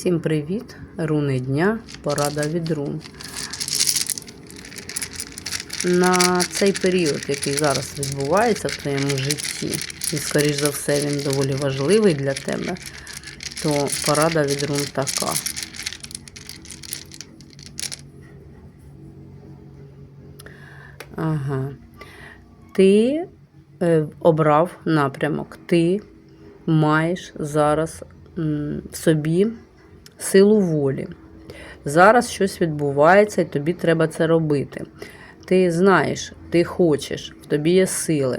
Всім привіт! Руни дня, порада від рун. На цей період, який зараз відбувається в твоєму житті, і, скоріш за все, він доволі важливий для тебе, то порада від рун така. Ага. Ти е, обрав напрямок, ти маєш зараз в собі силу волі. Зараз щось відбувається, і тобі треба це робити. Ти знаєш, ти хочеш, в тобі є сили.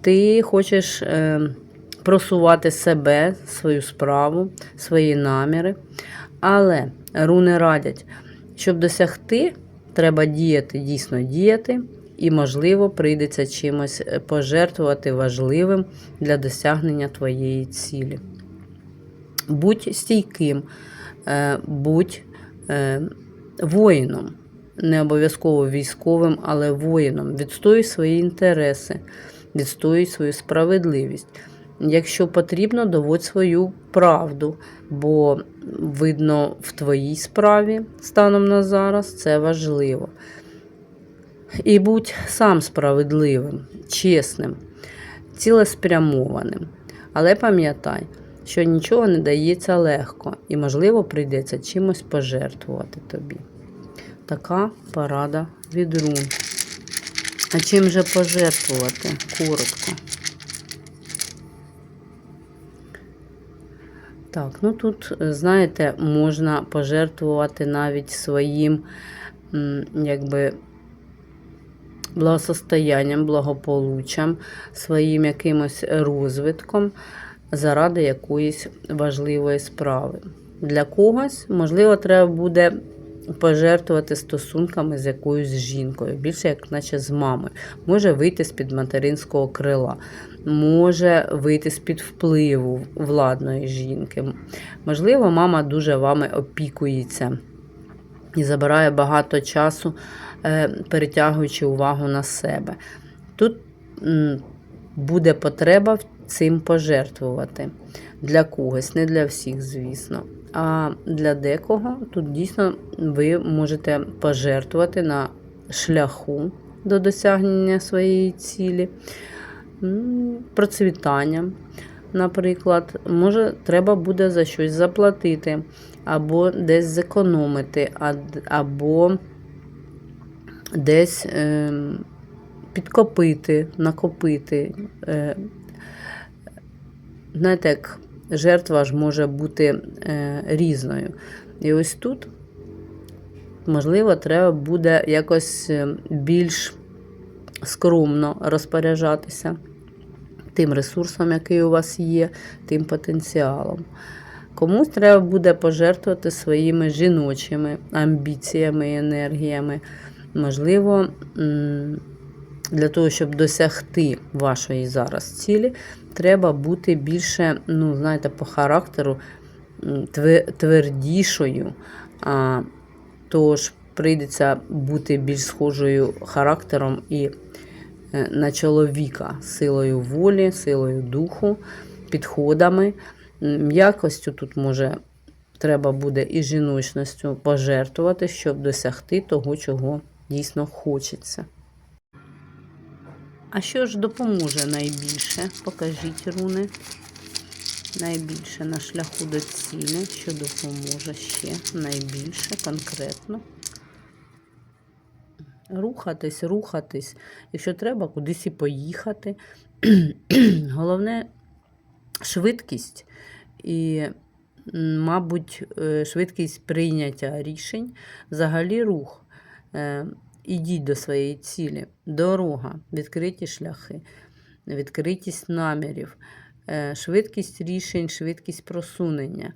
Ти хочеш е, просувати себе, свою справу, свої наміри. Але руни радять, щоб досягти, треба діяти, дійсно діяти, і, можливо, прийдеться чимось пожертвувати важливим для досягнення твоєї цілі. Будь стійким, е, будь е, воїном, не обов'язково військовим, але воїном. Відстоюй свої інтереси, відстоюй свою справедливість. Якщо потрібно, доводь свою правду, бо видно в твоїй справі станом на зараз це важливо. І будь сам справедливим, чесним, цілеспрямованим. Але пам'ятай, що нічого не дається легко і, можливо, прийдеться чимось пожертвувати тобі. Така порада від рун. А чим же пожертвувати? Коротко. Так, ну тут, знаєте, можна пожертвувати навіть своїм, якби, благосостоянням, благополуччям, своїм якимось розвитком заради якоїсь важливої справи. Для когось, можливо, треба буде пожертвувати стосунками з якоюсь жінкою, більше як наче з мамою. Може вийти з-під материнського крила, може вийти з-під впливу владної жінки. Можливо, мама дуже вами опікується і забирає багато часу, е, перетягуючи увагу на себе. Тут буде потреба цим пожертвувати для когось, не для всіх, звісно. А для декого тут дійсно ви можете пожертвувати на шляху до досягнення своєї цілі, м, процвітанням. Наприклад, може, треба буде за щось заплатити, або десь зекономити, або десь е, підкопити, накопити. Знаєте, як жертва ж може бути е, різною. І ось тут, можливо, треба буде якось е, більш скромно розпоряджатися тим ресурсом, який у вас є, тим потенціалом. Комусь треба буде пожертвувати своїми жіночими амбіціями і енергіями. Можливо, для того, щоб досягти вашої зараз цілі, треба бути більше, ну, знаєте, по характеру твердішою. А, Тож прийдеться бути більш схожою характером і е, на чоловіка, силою волі, силою духу, підходами. М'якостю тут може треба буде і жіночністю пожертвувати, щоб досягти того, чого дійсно хочеться. А що ж допоможе найбільше? Покажіть руни. Найбільше на шляху до цілі, що допоможе ще найбільше конкретно. Рухатись, рухатись. Якщо треба, кудись і поїхати. Головне швидкість і, мабуть, е, швидкість прийняття рішень, взагалі рух. Ідіть до своєї цілі, дорога, відкриті шляхи, відкритість намірів, е, швидкість рішень, швидкість просунення,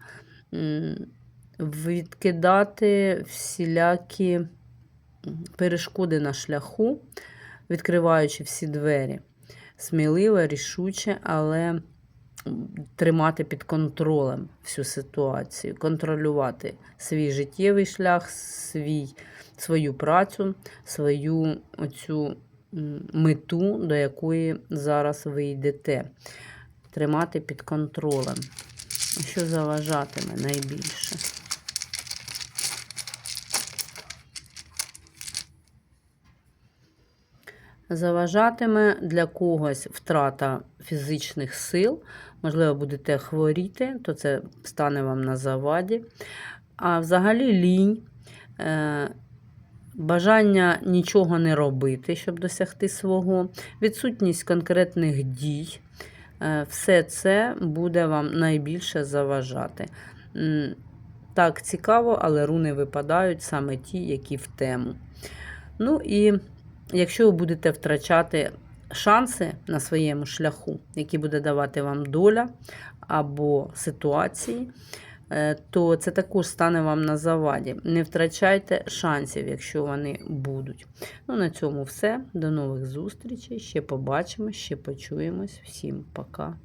відкидати всілякі перешкоди на шляху, відкриваючи всі двері. Сміливо, рішуче, але тримати під контролем всю ситуацію, контролювати свій життєвий шлях, свій, свою працю, свою оцю мету, до якої зараз ви йдете. Тримати під контролем. Що заважатиме найбільше? Заважатиме для когось втрата фізичних сил, можливо, будете хворіти, то це стане вам на заваді. А взагалі лінь, е, бажання нічого не робити, щоб досягти свого, відсутність конкретних дій. Е, Все це буде вам найбільше заважати. Так, цікаво, але руни випадають саме ті, які в тему. Ну і якщо ви будете втрачати шанси на своєму шляху, які буде давати вам доля або ситуації, то це також стане вам на заваді. Не втрачайте шансів, якщо вони будуть. Ну, на цьому все. До нових зустрічей. Ще побачимо, ще почуємось. Всім пока.